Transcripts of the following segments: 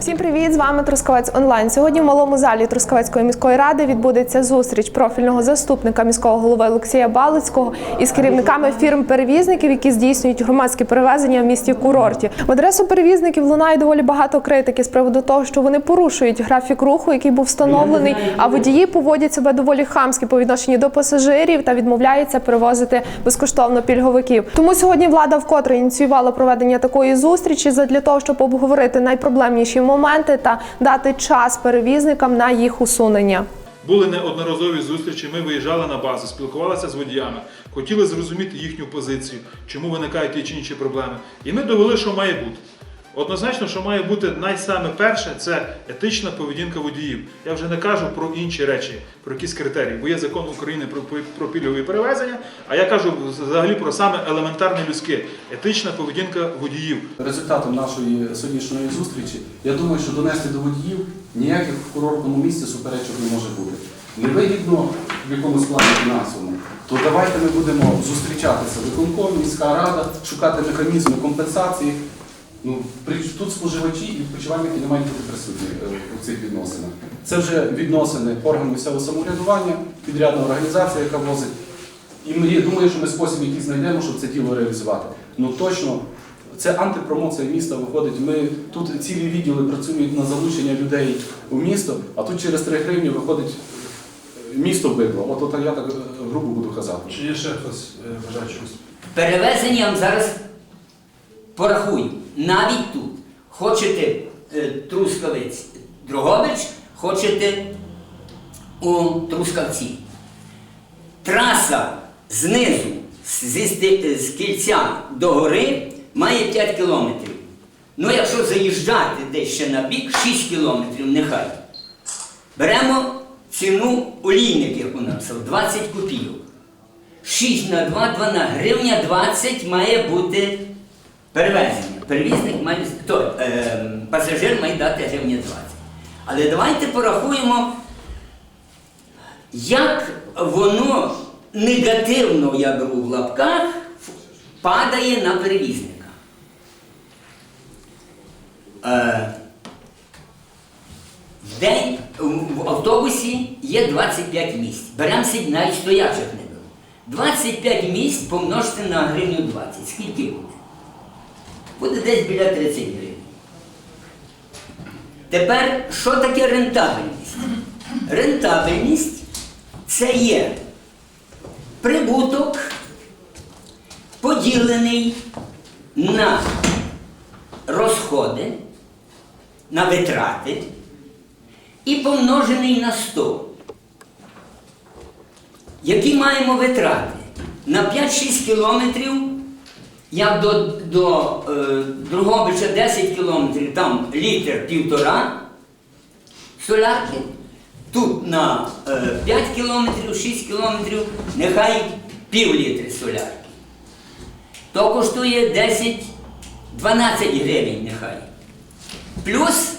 Всім привіт! З вами Трускавець Онлайн. Сьогодні в малому залі Трускавецької міської ради відбудеться зустріч профільного заступника міського голови Олексія Балицького із керівниками фірм-перевізників, які здійснюють громадські перевезення в місті курорті. В адресу перевізників лунає доволі багато критики з приводу того, що вони порушують графік руху, який був встановлений, а водії поводять себе доволі хамськи по відношенню до пасажирів та відмовляються перевозити безкоштовно пільговиків. Тому сьогодні влада вкотре ініціювала проведення такої зустрічі задля того, щоб обговорити найпроблемніші моменти та дати час перевізникам на їх усунення. Були неодноразові зустрічі. Ми виїжджали на базу, спілкувалися з водіями, хотіли зрозуміти їхню позицію, чому виникають ті чи інші проблеми. І ми довели, що має бути. Однозначно, що має бути найсаме перше це етична поведінка водіїв. Я вже не кажу про інші речі, про якісь критерії, бо є закон України про, про пільгові перевезення, а я кажу взагалі про саме елементарне людське етична поведінка водіїв. Результатом нашої сьогоднішньої зустрічі, я думаю, що донести до водіїв ніяких в курортному місці суперечок не може бути. Невигідно в якомусь плані фінансовому, то давайте ми будемо зустрічатися виконком, міська рада, шукати механізми компенсації. Ну, тут споживачі і відпочивальники не мають бути присутні е, у цих відносинах. Це вже відносини органу місцевого самоврядування, підрядна організація, яка возить. І ми, я думаю, що ми спосіб якийсь знайдемо, щоб це діло реалізувати. Ну точно, це антипромоція міста виходить. Ми тут цілі відділи працюють на залучення людей у місто, а тут через 3 гривні виходить місто бидло. От, от я так е, грубо буду казати. Чи є ще хтось е, бажаючий? Перевезення зараз порахую. Навіть тут. Хочете е, Трускавець Дрогобич, хочете у Трускавці. Траса знизу з кільця до гори має 5 кілометрів. Ну, якщо заїжджати десь ще на бік, 6 кілометрів нехай. Беремо ціну олійник, як у нас, 20 копійок. 6 на 2, 2 на гривня 20 має бути перевезення. Перевізник має, то, е, пасажир має дати гривня 20. Але давайте порахуємо, як воно негативно, я беру в лапках, падає на перевізника. Е, в день в автобусі є 25 місць. Беремо навіть стоячих не беру. 25 місць помножте на гривню 20. Скільки буде? Буде десь біля 30 гривень. Тепер, що таке рентабельність? Рентабельність це є прибуток, поділений на розходи, на витрати і помножений на 100. Які маємо витрати? На 5-6 кілометрів, як до, до е, Другобича 10 кілометрів, там літр півтора солярки. Тут на е, 5 кілометрів, 6 кілометрів, нехай пів літри солярки. То коштує 10-12 гривень нехай. Плюс,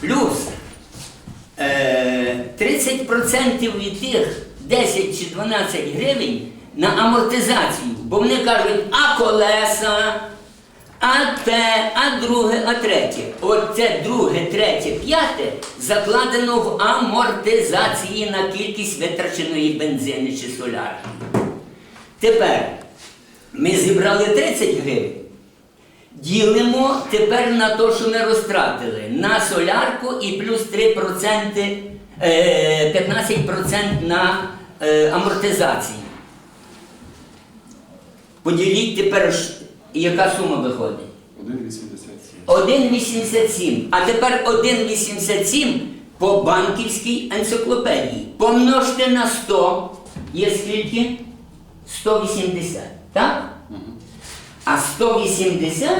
плюс е, 30% від тих 10 чи 12 гривень на амортизацію. Бо вони кажуть, а колеса, а те, а друге, а третє. От це друге, третє, п'яте закладено в амортизації на кількість витраченої бензини чи солярки. Тепер ми зібрали 30 гривень. Ділимо тепер на те, що ми розтратили на солярку і плюс 3%, е, 15% на е, амортизацію. Поділіть тепер, яка сума виходить? 1,87. 1,87. А тепер 1,87 по банківській енциклопедії. Помножте на 100. Є скільки? 180. Так? А 180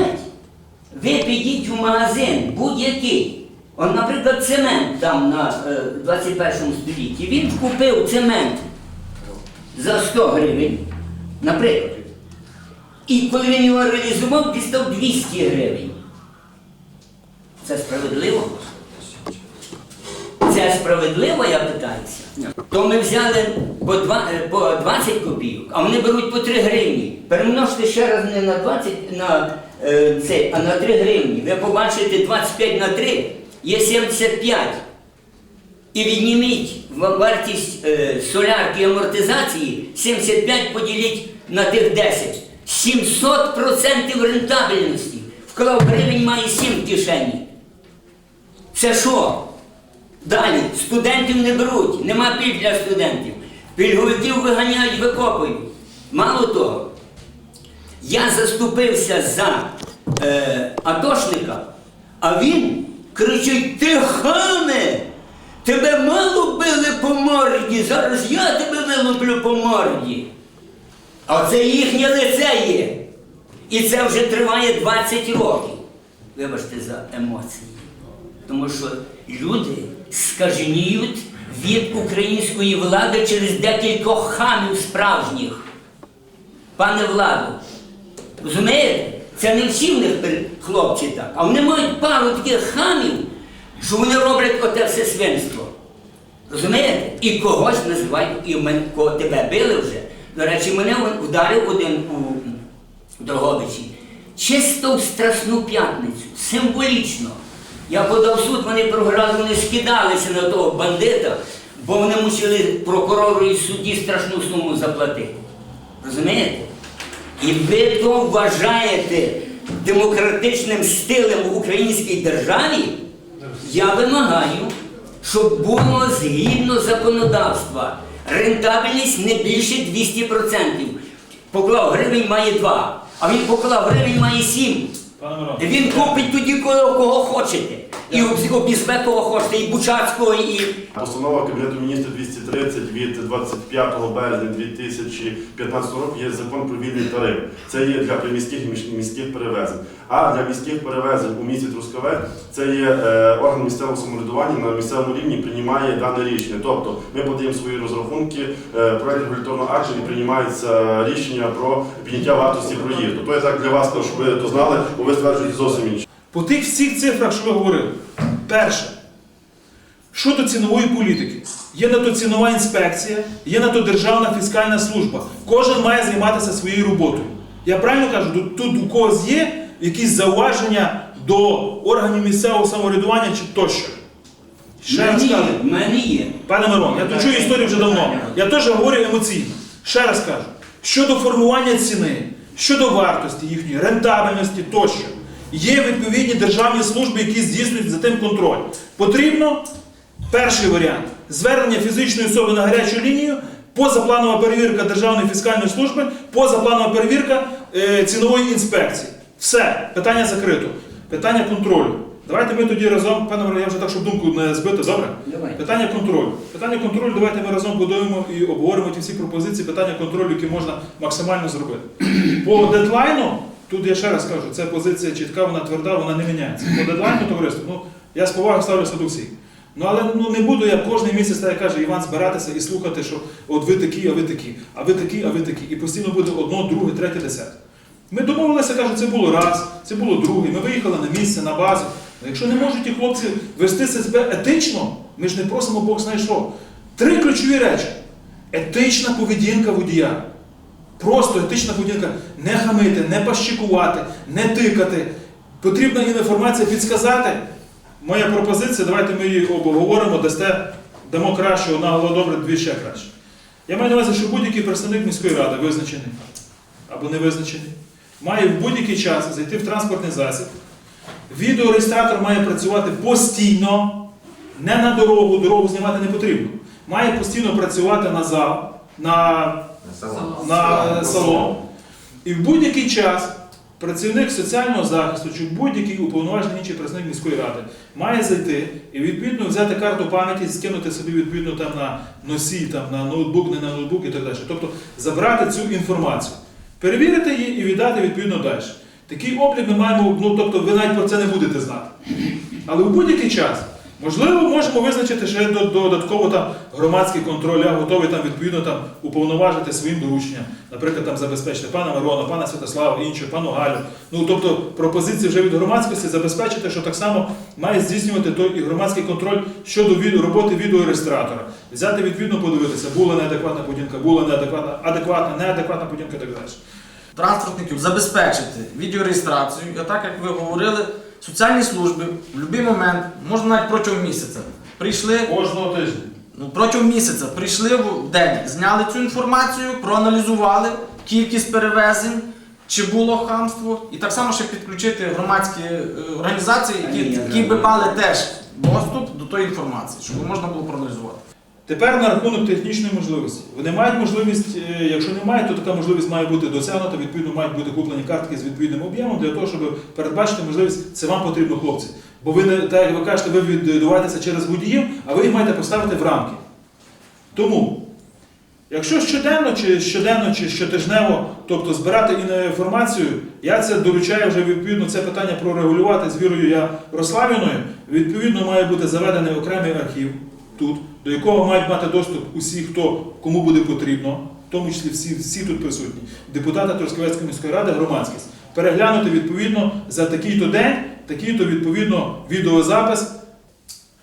ви підіть в магазин будь-який. От, наприклад, цемент там на е, 21 столітті. Він купив цемент за 100 гривень, наприклад. І коли він його реалізував, дістав 200 гривень. Це справедливо? Це справедливо, я питаюся? То ми взяли по, два, е, по 20 копійок, а вони беруть по 3 гривні. Перемножте ще раз не на 20 на е, це, а на 3 гривні. Ви побачите 25 на 3 є 75. І відніміть вартість е, солярки амортизації 75 поділіть на тих 10. 700% рентабельності. Вклав гривень має 7 в кишені. Це що? Далі, студентів не беруть, нема пільг для студентів. Пільговиків виганяють, викопують. Мало того, я заступився за е, атошника, а він кричить: Ти хаме! Тебе мало били по морді, зараз я тебе вилуплю по морді. А це їхнє лице є. І це вже триває 20 років. Вибачте за емоції. Тому що люди скаженіють від української влади через декількох хамів справжніх. Пане владу, розумієте? Це не всі в них хлопці так, а вони мають пару таких хамів, що вони роблять оте все свинство. Розумієте? І когось називають, і мен, кого тебе били вже. До речі, мене вдарив один у Дрогобичі. Чисто в Страсну п'ятницю, символічно. Я подав суд, вони програли, вони скидалися на того бандита, бо вони мусили прокурору і судді страшну суму заплатити. Розумієте? І ви то вважаєте демократичним стилем в українській державі? Я вимагаю, щоб було згідно законодавства. Рентабельність не більше 200%. Поклав гривень має 2, а він поклав гривень має 7. Пане Мирон, Він купить тоді кого, кого хочете. І обізбе кого хочете, і Бучацького, і. Постанова Кабінету міністрів 230 від 25 березня 2015 року є закон про вільний тариф. Це є для приміських і міських перевезень. А для міських перевезень у місті Трускавець це є е, орган місцевого самоврядування на місцевому рівні приймає дане рішення. Тобто ми подаємо свої розрахунки, е, проект регуляторного акту і приймається рішення про підняття вартості проїзду. То я так для вас, щоб ви то знали, бо ви стверджуєте зовсім інше. По тих всіх цифрах, що ви говорили, перше, щодо цінової політики, є на то цінова інспекція, є на то Державна фіскальна служба. Кожен має займатися своєю роботою. Я правильно кажу, тут, у когось є якісь зауваження до органів місцевого самоврядування чи тощо. Ще раз кажу, в мене є. Пане Мирон, я тут чую історію вже давно. Я теж говорю емоційно. Ще раз кажу, щодо формування ціни, щодо вартості їхньої, рентабельності тощо, є відповідні державні служби, які здійснюють за тим контроль. Потрібно перший варіант звернення фізичної особи на гарячу лінію, позапланова перевірка Державної фіскальної служби, позапланова перевірка е, цінової інспекції. Все, питання закрито. Питання контролю. Давайте ми тоді разом, пане я вже так, щоб думку не збити, добре? Давай. Питання контролю. Питання контролю, давайте ми разом будуємо і обговоримо ті всі пропозиції, питання контролю, які можна максимально зробити. По дедлайну, тут я ще раз кажу, це позиція чітка, вона тверда, вона не міняється. По дедлайну, товариство, ну я з повагою ставлюся до всіх. Ну але ну не буду я кожен місяць, так як каже Іван, збиратися і слухати, що от ви такі, а ви такі, а ви такі, а ви такі. І постійно буде одно, друге, третє, десяте. Ми домовилися, кажуть, це було раз, це було друге. Ми виїхали на місце, на базу. А якщо не можуть ті хлопці вести себе етично, ми ж не просимо Бог знає що. Три ключові речі: етична поведінка водія. Просто етична поведінка не хамити, не пащикувати, не тикати. Потрібна інформація підсказати. Моя пропозиція, давайте ми її обговоримо, дасте, дамо краще, одна голова добре, дві ще краще. Я маю на увазі, що будь-який представник міської ради визначений або не визначений, має в будь-який час зайти в транспортний засіб. Відеореєстратор має працювати постійно, не на дорогу, дорогу знімати не потрібно. Має постійно працювати на зал, на, на салон. І в будь-який час працівник соціального захисту чи будь-який уповноважений інший працівник міської ради має зайти і відповідно взяти карту пам'яті, скинути собі відповідно там на носій, там, на ноутбук, не на ноутбук і так далі. Тобто забрати цю інформацію, перевірити її і віддати відповідно далі. Такий облік ми маємо, ну тобто ви навіть про це не будете знати. Але у будь-який час Можливо, можемо визначити ще додатково там громадський контроль, я готовий там відповідно там уповноважити своїм дорученням, наприклад, там забезпечити пана Мирона, пана Святослава, іншого, пану Галю. Ну тобто пропозиції вже від громадськості забезпечити, що так само має здійснювати той і громадський контроль щодо від, роботи відеореєстратора. Взяти відповідно подивитися, була неадекватна поведінка, була неадекватна, адекватна, неадекватна поведінка і так далі. транспортників забезпечити відеореєстрацію, а так як ви говорили, соціальні служби в будь-який момент, можна навіть протягом місяця. Прийшли, Кожного тижня. ну, протягом місяця прийшли в день, зняли цю інформацію, проаналізували кількість перевезень, чи було хамство, і так само ще підключити громадські е, організації, які, які би мали теж доступ до тої інформації, щоб можна було проаналізувати. Тепер на рахунок технічної можливості. Вони мають можливість, е, якщо немає, то така можливість має бути досягнута, відповідно мають бути куплені картки з відповідним об'ємом для того, щоб передбачити можливість, це вам потрібно, хлопці. Бо ви не так, як ви кажете, ви відбуваєтеся через водіїв, а ви їх маєте поставити в рамки. Тому, якщо щоденно, чи щоденно, чи щотижнево, тобто збирати інформацію, я це доручаю вже відповідно це питання прорегулювати з вірою я Рославіною. Відповідно, має бути заведений окремий архів тут, до якого мають мати доступ усі, хто кому буде потрібно, в тому числі всі, всі тут присутні, депутати Трускавецької міської ради, громадськість, переглянути відповідно за такий-то день, такий-то відповідно відеозапис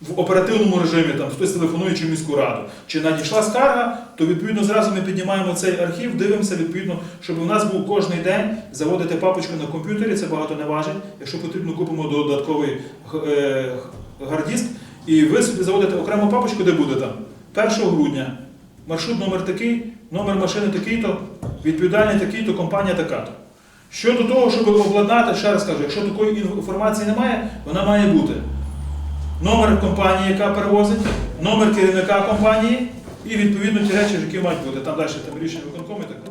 в оперативному режимі, там хтось телефонуючи міську раду, чи надійшла скарга, то відповідно зразу ми піднімаємо цей архів, дивимося відповідно, щоб у нас був кожний день заводити папочку на комп'ютері, це багато не важить. Якщо потрібно, купимо додатковий е, гардіск, і ви собі заводите окрему папочку, де буде там 1 грудня, маршрут номер такий, номер машини такий-то, відповідальний такий-то, компанія така-то. Щодо того, щоб обладнати, ще раз кажу, якщо такої інформації немає, вона має бути номер компанії, яка перевозить, номер керівника компанії і відповідно ті речі, які мають бути. Там далі там рішення виконкому і так далі.